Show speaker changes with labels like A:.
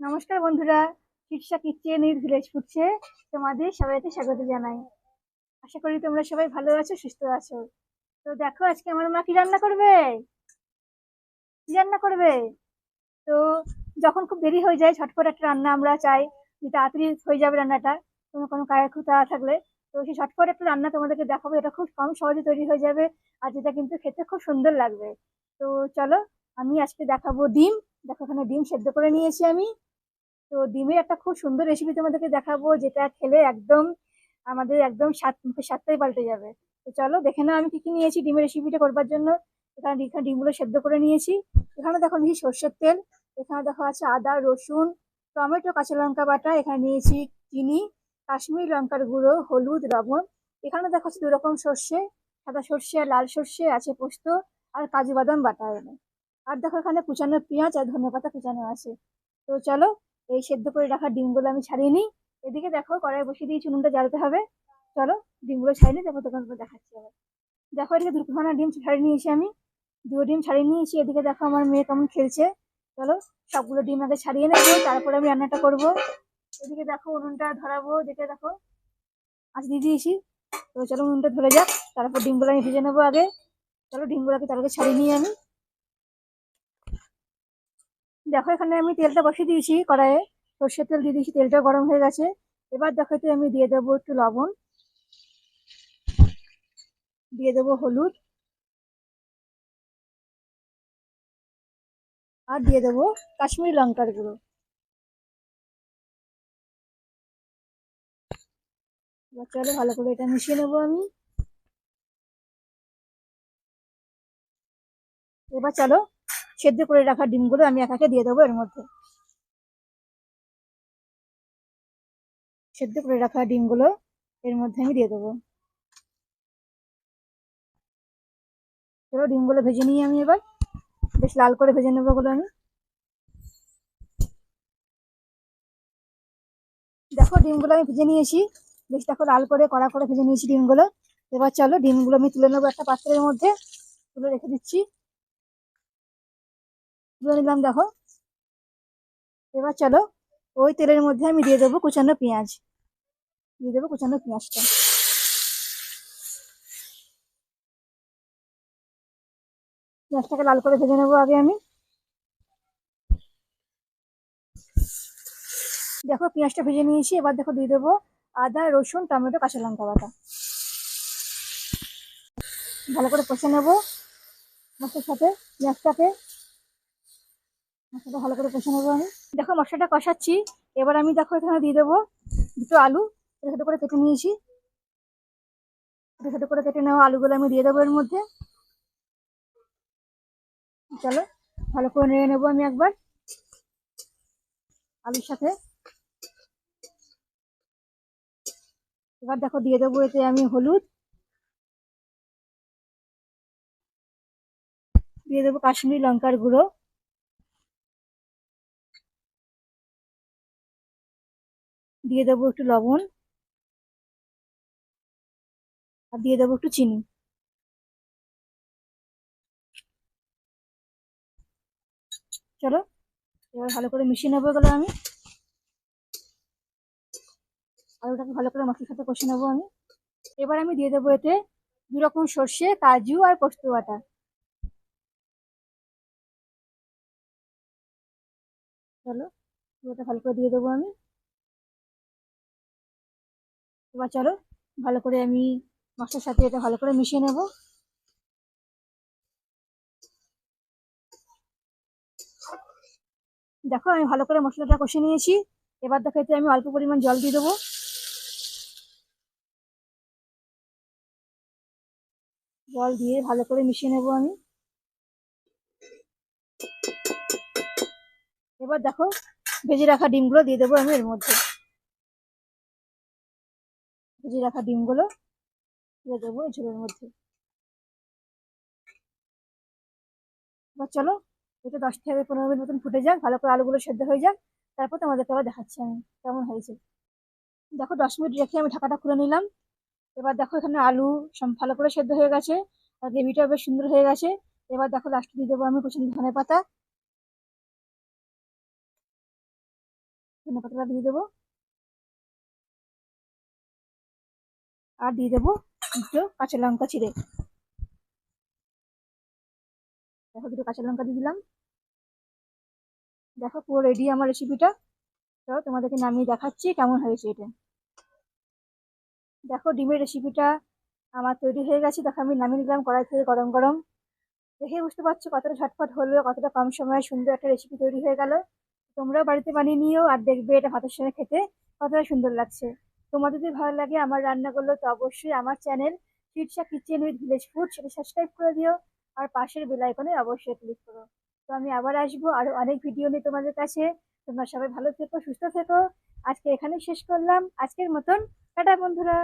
A: নমস্কার বন্ধুরা চিকিৎসা কিচেন ইজ ভিলেজ ফুডছে তোমাদের সবাইকে স্বাগত জানাই। আশা করি তোমরা সবাই ভালো আছো, সুস্থ আছো। তো দেখো, আজকে আমার মা কি রান্না করবে? কি রান্না করবে? তো যখন খুব দেরি হয়ে যায় ছটফট একটা রান্না আমরা চাই, যে তাড়াতাড়ি হয়ে যাবে রান্নাটা, কোনো কোনো খুব তাড়া থাকলে। তো সেই ছটফট একটা রান্না তোমাদেরকে দেখাবো, এটা খুব কম সহজে তৈরি হয়ে যাবে আর যেটা কিন্তু খেতে খুব সুন্দর লাগবে। তো চলো, আমি আজকে দেখাবো ডিম। দেখো এখানে ডিম সেদ্ধ করে নিয়েছি আমি। তো ডিমের একটা খুব সুন্দর রেসিপি তোমাদেরকে দেখাবো, যেটা খেলে একদম আমাদের একদম স্বাদ, মুখের স্বাদটাই পাল্টে যাবে। তো চলো দেখে না আমি কি কি নিয়েছি ডিমের রেসিপিটা করবার জন্য। এখানে এখানে ডিমগুলো সেদ্ধ করে নিয়েছি। এখানে দেখো নিয়েছি সর্ষের তেল, এখানে দেখো আছে আদা, রসুন, টমেটো, কাঁচা লঙ্কা বাটা, এখানে নিয়েছি চিনি, কাশ্মীরি লঙ্কার গুঁড়ো, হলুদ, লবণ। এখানে দেখো আছে দুরকম সর্ষে, সাদা সর্ষে আর লাল সর্ষে, আছে পোস্ত আর কাজু বাদাম বাটা এনে। আর দেখো এখানে কুচানো পেঁয়াজ আর ধনে পাতা কুচানো আছে। তো চলো এই সেদ্ধ করে রাখা ডিমগুলো আমি ছাড়িয়ে নিই। এদিকে দেখো কড়াই বসিয়ে দিয়েছি নুনটা জ্বালতে হবে। চলো, ডিমগুলো ছাড়িয়ে নিই, তারপর দোকান দেখাচ্ছি আবার। দেখো এদিকে দুখানা ডিম ছাড়িয়ে নিয়েছি আমি। দুটো ডিম ছাড়িয়ে নিয়েছি, এদিকে দেখো আমার মেয়ে কেমন খেলছে। চলো, সবগুলো ডিম আগে ছাড়িয়ে নেব, তারপরে আমি রান্নাটা করব। এদিকে দেখো উনুনটা ধরাবো দেখে দেখো আজ দিয়ে দিয়েছি। তো চলো উনুনটা ধরে যাক, তারপর ডিমগুলো আমি ভেজে নেব আগে। চলো, ডিমগুলোকে তার আগে ছাড়িয়ে নিই আমি। দেখো এখানে আমি তেলটা বসিয়ে দিয়েছি কড়াইয়ে। সর্ষের তেল দিয়ে দিয়েছি তেলটা গরম হয়ে গেছে। এবার দেখো এতে আমি দিয়ে দেবো একটু লবণ। দিয়ে দেবো হলুদ। আর দিয়ে দেবো কাশ্মীরি লঙ্কার গুঁড়ো। এবার চলো ভালো করে এটা মিশিয়ে নেব আমি। এবার চলো সেদ্ধ করে রাখা ডিমগুলো আমি একাকে দিয়ে দেবো এর মধ্যে। সেদ্ধ করে রাখা ডিমগুলো এর মধ্যে আমি দিয়ে দেবো। ডিমগুলো ভেজে নিই আমি এবার। বেশ লাল করে ভেজে নেব ওগুলো আমি। দেখো ডিমগুলো আমি ভেজে নিয়েছি। বেশ দেখো লাল করে, কড়া করে ভেজে নিয়েছি ডিমগুলো। এবার চলো ডিমগুলো আমি তুলে নেব একটা পাত্রের মধ্যে। তুলে রেখে দিচ্ছি। তুলে নিলাম, দেখো। এবার চলো, ওই তেলের মধ্যে আমি দিয়ে দেবো কুচানো পেঁয়াজ। দিয়ে দেবো কুচানো পেঁয়াজটা। পেঁয়াজটাকে লাল করে ভেজে নেব আগে আমি। দেখো, পেঁয়াজটা ভেজে নিয়েছি, এবার দেখো দিয়ে দেবো আদা, রসুন, টমেটো, কাঁচা লঙ্কা বাটা। ভালো করে কষে নেব। মশলার সাথে পেঁয়াজটাকে মশলাটা ভালো করে কষে নেব আমি। দেখো মশলাটা কষাচ্ছি। এবার আমি দেখো এখানে দিয়ে দেবো দুটো আলু। ছোটো ছোটো করে কেটে নিয়েছি। ছোটো ছোটো করে কেটে নেওয়া আলুগুলো আমি দিয়ে দেবো এর মধ্যে। চলো, ভালো করে নেড়ে নেব আমি একবার আলুর সাথে। এবার দেখো দিয়ে দেবো এতে আমি হলুদ। দিয়ে দেবো কাশ্মীরি লঙ্কার গুঁড়ো। দিয়ে দেবো একটু লবণ আর দিয়ে দেবো একটু চিনি। চলো, এবার ভালো করে মিশিয়ে নেব এগুলো আমি। আলুটাকে ভালো করে মশলার সাথে কষে নেব আমি। এবার আমি দিয়ে দেবো এতে দু রকম সর্ষে, কাজু আর পোস্ত বাটা। চলো ওটা ভালো করে দিয়ে দেবো আমি। এবার চলো, ভালো করে আমি মশলার সাথে এটা ভালো করে মিশিয়ে নেব। দেখো, আমি ভালো করে মশলাটা কষে নিয়েছি। এবার দেখো, এতে আমি অল্প পরিমাণ জল দিয়ে দেবো। জল দিয়ে ভালো করে মিশিয়ে নেব আমি। এবার দেখো, ভেজে রাখা ডিমগুলো দিয়ে দেবো আমি এর মধ্যে। ভেজে রাখা ডিমগুলো, দিয়ে দেবো এই ঝোলের মধ্যে। এবার চলো, এটা দশ থেকে পনেরো মিনিট মতন ফুটে যাক, ভালো করে আলুগুলো সেদ্ধ হয়ে যাক। তারপর তোমাদেরকে আবার দেখাচ্ছি আমি কেমন হয়েছে। দেখো দশ মিনিট রেখে আমি ঢাকাটা খুলে নিলাম। এবার দেখো এখানে আলু সব ভালো করে সেদ্ধ হয়ে গেছে, আর গ্রেভিটাও বেশ সুন্দর হয়ে গেছে। এবার দেখো লাস্টে দিয়ে দেবো আমি কুচুনি ধনে পাতা ধনে পাতাটা দিয়ে দেবো। আর দিয়ে দেবো দুটো কাঁচা লঙ্কা চিড়ে। দেখো দুটো কাঁচা লঙ্কা দিয়ে দিলাম। দেখো পুরো রেডি আমার রেসিপিটা তো তোমাদেরকে নামিয়ে দেখাচ্ছি কেমন হয়েছে এটা। দেখো ডিমের রেসিপিটা আমার তৈরি হয়ে গেছে। দেখো আমি নামিয়ে নিলাম কড়াই থেকে গরম গরম। দেখে বুঝতে পারছ কতটা ঝটপট হলো, কতটা কম সময়ে সুন্দর একটা রেসিপি তৈরি হয়ে গেল। তোমরাও বাড়িতে বানিয়ে নিও আর দেখবে এটা ভাতের সঙ্গে খেতে কতটা সুন্দর লাগছে। তোমাদের যদি ভালো লাগে আমার রান্নাগুলো, তো অবশ্যই আমার channel Shirsha kitchen with village food সেটা সাবস্ক্রাইব করে দিও। আর পাশের বেল আইকনে অবশ্যই ক্লিক করো। তো আমি আবার আসব আরও অনেক ভিডিও নিয়ে তোমাদের কাছে। তোমরা সবাই ভালো থেকো, সুস্থ থেকো। আজকে এখানে শেষ করলাম। আজকের মতন, টাটা বন্ধুরা।